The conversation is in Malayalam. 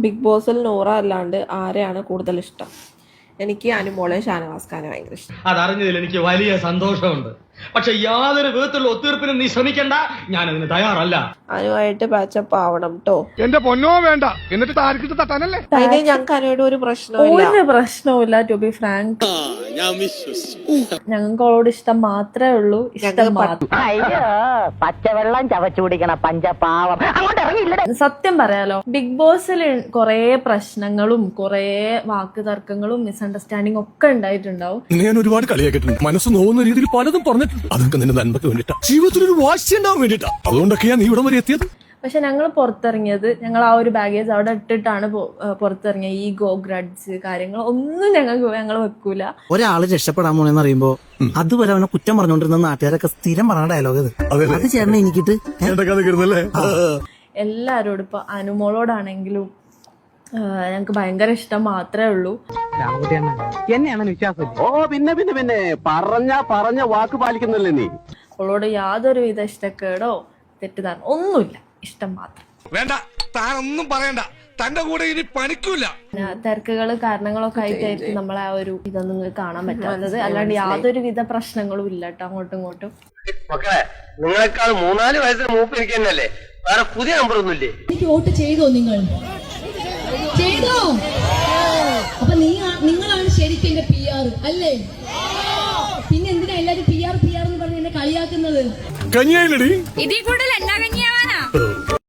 ബിഗ് ബോസിൽ നൂറ അല്ലാണ്ട് ആരെയാണ് കൂടുതൽ ഇഷ്ടം എനിക്ക് അനുമോളെ ഷാനവാസ് ഖാനെ ഭയങ്കര ഇഷ്ടം. അതറിഞ്ഞതിൽ എനിക്ക് വലിയ സന്തോഷമുണ്ട്. പക്ഷെ യാതൊരു വിധത്തിലുള്ള ഒത്തീർപ്പിനും നീ ശ്രമിക്കണ്ട. ഞാൻ അതിന് തയ്യാറല്ല. അനുവായിട്ട് പാച്ചപ്പ് ആവണം കേട്ടോ എന്റെ പൊന്നോ വേണ്ട. എന്നിട്ട് താരക്കിട്ട് തട്ടാനല്ലേ? അതിന് ഞങ്ങൾക്ക് അനുവായിട്ട് ഒരു പ്രശ്നവും ഒരു പ്രശ്നവുമില്ല ടു ബി ഫ്രാങ്ക് ഞങ്ങൾക്ക് അവളോട് ഇഷ്ടം മാത്രമേ ഉള്ളൂ ഇഷ്ടം മാത്രം. അയ്യോ പച്ചവെള്ളം ചവച്ചു കുടിക്കണ പഞ്ചപാവം. അങ്ങോട്ട് സത്യം പറയാലോ ബിഗ് ബോസിൽ കൊറേ പ്രശ്നങ്ങളും കൊറേ വാക്ക് തർക്കങ്ങളും മിസ്അണ്ടർസ്റ്റാൻഡിങ് ഒക്കെ ഉണ്ടായിട്ടുണ്ടാവും. ഞാൻ ഒരുപാട് കളിയാക്കിയിട്ടുണ്ട്. മനസ്സ് നോവുന്ന രീതിയിൽ പലതും പറഞ്ഞിട്ടുണ്ട്. അതൊക്കെ നിന്റെ നന്മക്ക് വേണ്ടിട്ടാ ജീവിതത്തിൽ ഒരു വാശി ഉണ്ടാവാൻ വേണ്ടിട്ടാ അതുകൊണ്ടൊക്കെയാ നീ ഇവിടം വരെ എത്തിയത്? പക്ഷെ ഞങ്ങൾ പുറത്തിറങ്ങിയത് ഞങ്ങൾ ആ ഒരു ബാഗേജ് അവിടെ ഇട്ടിട്ടാണ് പുറത്തിറങ്ങിയത്. ഈ ഗോ ഈഗോ ഗ്രഡ്സ് കാര്യങ്ങൾ ഒന്നും ഞങ്ങൾക്ക് ഞങ്ങൾ വെക്കൂല. ഒരാൾ രക്ഷപ്പെടാൻ പോണെന്ന് പറയുമ്പോ അതുവരെ അവനെ കുറ്റം പറഞ്ഞുകൊണ്ടിരുന്ന നാട്ടുകാരൊക്കെ സ്ഥിരം പറഞ്ഞ ഡയലോഗ് അത്. അത് ചേട്ടനെ എനിക്കിട്ട് എല്ലാരോടും ഇപ്പൊ അനുമോളോടാണെങ്കിലും ഞങ്ങക്ക് ഞങ്ങൾക്ക് ഭയങ്കര ഇഷ്ടം മാത്രമേ ഉള്ളൂ. എന്നെയാണ് വിശ്വാസം? ഓ പിന്നെ പിന്നെ പിന്നെ. പറഞ്ഞ പറഞ്ഞ വാക്ക് പാലിക്കുന്നില്ലേ നീ? അവളോട് യാതൊരു വിധ ഇഷ്ടക്കേടോ തെറ്റിദ്ധാരണ ഒന്നുമില്ല. ഇഷ്ടം മാത്രം. വേണ്ട താനൊന്നും പറയണ്ട. തന്റെ കൂടെ ഇനി പണിക്കൂല. തിരക്കുകൾ കാരണങ്ങളൊക്കെ ആയിട്ടായിരിക്കും നമ്മളെ ആ ഒരു ഇതൊന്നും കാണാൻ പറ്റാത്തത്. അല്ലാണ്ട് യാതൊരു വിധ പ്രശ്നങ്ങളും ഇല്ല കേട്ടോ അങ്ങോട്ടും ഇങ്ങോട്ടും. മക്കളെ നിങ്ങളെക്കാൾ മൂന്നാൽ വയസ്സിന് മൂപ്പ് എനിക്ക് തന്നെയല്ലേ? വേറെ പുതിയ നമ്പർ ഒന്നുമില്ലേ? എനിക്ക് വോട്ട് ചെയ്തോ നിങ്ങൾ? ചെയ്തോ? നീ നിങ്ങളാണ് ശരിക്കും എന്റെ പി ആർ അല്ലേ? പിന്നെ എന്തിനാ എല്ലാരും പി ആർ പി ആർ എന്ന് പറഞ്ഞ് എന്നെ കളിയാക്കുന്നത്? കഞ്ഞിയായില്ലടി. ഇതിൽ കൂടുതൽ എന്നാ കഞ്ഞിയാവാനാ?